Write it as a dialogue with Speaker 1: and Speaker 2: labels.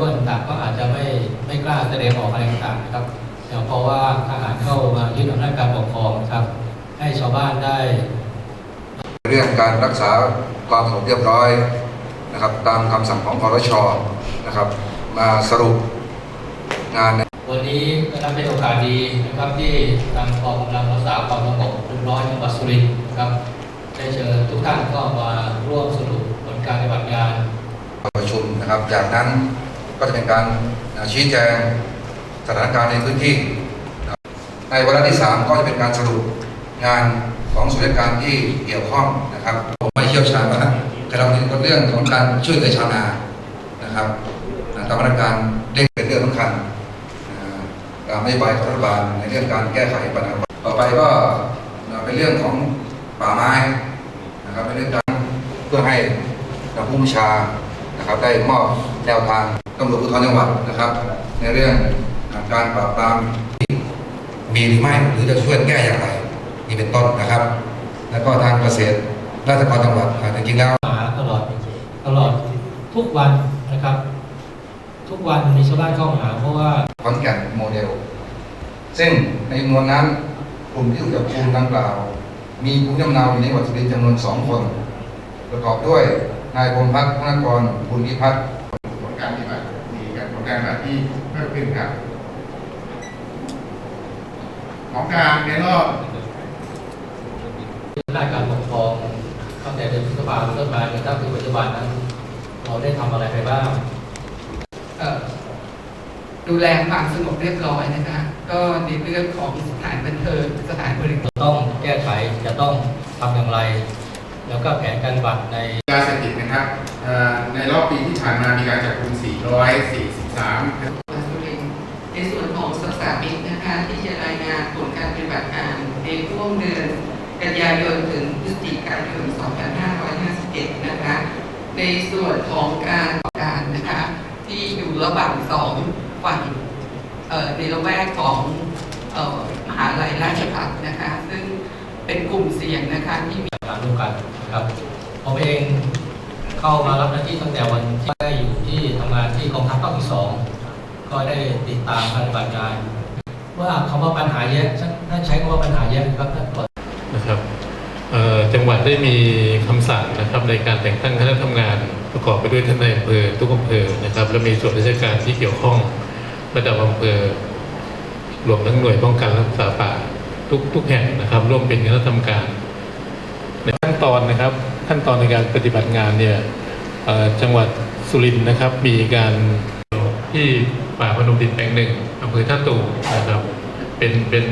Speaker 1: ก็ต่างๆ ก็อาจจะไม่ไม่กล้าแสดงออกอะไรต่างๆนะครับอย่างเพราะว่าทหารเข้ามายึดอำนาจการปกครองนะครับ ให้ชาวบ้านได้
Speaker 2: เรื่องการรักษาความสงบเรียบร้อยนะครับ ตามคำสั่งของคอรชนะครับ มาสรุปงานใน
Speaker 1: วันนี้ก็นับเป็นโอกาสดีนะครับที่ทางกองกำลังรักษาความสงบเรียบร้อยจังหวัดสุรินทร์นะครับได้เชิญทุกท่านก็มาร่วมสรุปผลการปฏิบัติงาน
Speaker 2: ประชุมนะครับ จากนั้น ก็จะเป็นการชี้แจงสถานการณ์ในพื้นที่ ในวาระที่ 3 ก็จะเป็นการสรุปงานของส่วนราชการที่เกี่ยวข้องนะครับ ผมไม่เชี่ยวชาญว่าแต่เราเป็นเรื่องของการช่วยเหลือชาวนานะครับตามมาตรการเร่งเป็นเรื่องสำคัญอ่าตามนโยบายของรัฐบาลในเรื่องการแก้ไขปัญหาต่อไปก็เป็นเรื่องของป่าไม้นะครับเป็นเรื่องการเพื่อให้ผู้บัญชา นะครับได้มอบแนวทางตำรวจภูธรจังหวัดนะครับ ในเรื่องการปราบปรามมีหรือไม่หรือจะช่วยแก้อย่างไรนี่เป็นต้นนะครับ แล้วก็ทางเกษตรราชกรจังหวัดอ่าจริงๆแล้ว
Speaker 1: หาตลอดตลอดทุกวันนะครับ ทุกวันมีชาวบ้านเข้ามาหาเพราะว่า
Speaker 2: ขอนแก่นโมเดล ซึ่งในจำนวนนั้นกลุ่มที่ถูกจับกุมดังกล่าว มีภูมิลำเนาอยู่ในจังหวัดสุรินทร์จำนวนสองคน ประกอบด้วย นายพงษ์พัฒน์ธนกรบุญพิพัฒน์
Speaker 3: ผลการปฏิบัติมีการผลการปฏิบัติที่เพิ่มขึ้นครับ ของกลางในรอบ
Speaker 1: ด้านการปกครองตั้งแต่เดือนพฤษภาคมต้นมาจนถึงปัจจุบันนั้น เราได้ทำอะไรไปบ้าง
Speaker 4: เอ่อดูแลความสงบเรียบร้อยนะคะก็ในเรื่องของสถานบันเทิงสถานบริการ
Speaker 1: ต้องแก้ไขจะต้องทำอย่างไร แล้วก็แผนการบัตรใน
Speaker 3: ยาเสพติดนะครับเอ่อในรอบปีที่ผ่านมามีการจับกุม443
Speaker 4: สุรินทร์ในส่วนของสัสามิตนะคะที่จะรายงานผลการปฏิบัติงานในช่วงเดือนกันยายนถึงพฤศจิกายน 2557 นะคะ ในส่วนของการประกอบการนะคะ ที่อยู่ระหว่างสองฝั่งเอ่อในละแวกของเอ่อมหาลัยราชภัฏนะคะซึ่ง เป็นกลุ่มเสี่ยงนะคะที่มี
Speaker 1: การร่วมกันนะครับผมเองเข้ามารับหน้าที่ตั้งแต่วันที่ได้อยู่ที่ทำงานที่กองทัพภาคที่สองก็ได้ติดตามการปฏิบัติงานว่าคำว่าปัญหาเยอะท่านใช้คำว่าปัญหาเยอะครับท่านก่อน
Speaker 5: นะครับเอ่อจังหวัดได้มีคำสั่งนะครับในการแต่งตั้งคณะทำงานประกอบไปด้วยท่านนายอำเภอทุกอำเภอนะครับ และมีส่วนราชการที่เกี่ยวข้องระดับอำเภอรวมทั้งหน่วยป้องกันรักษาป่า ทุกทุกแห่งนะครับ ร่วมเป็นคณะทำการ ในขั้นตอนนะครับ ขั้นตอนในการปฏิบัติงานเนี่ยจังหวัดสุรินทร์นะครับ มีการที่ป่าพนมดินแปลงหนึ่งอำเภอท่าตูนะครับ เป็นเป็น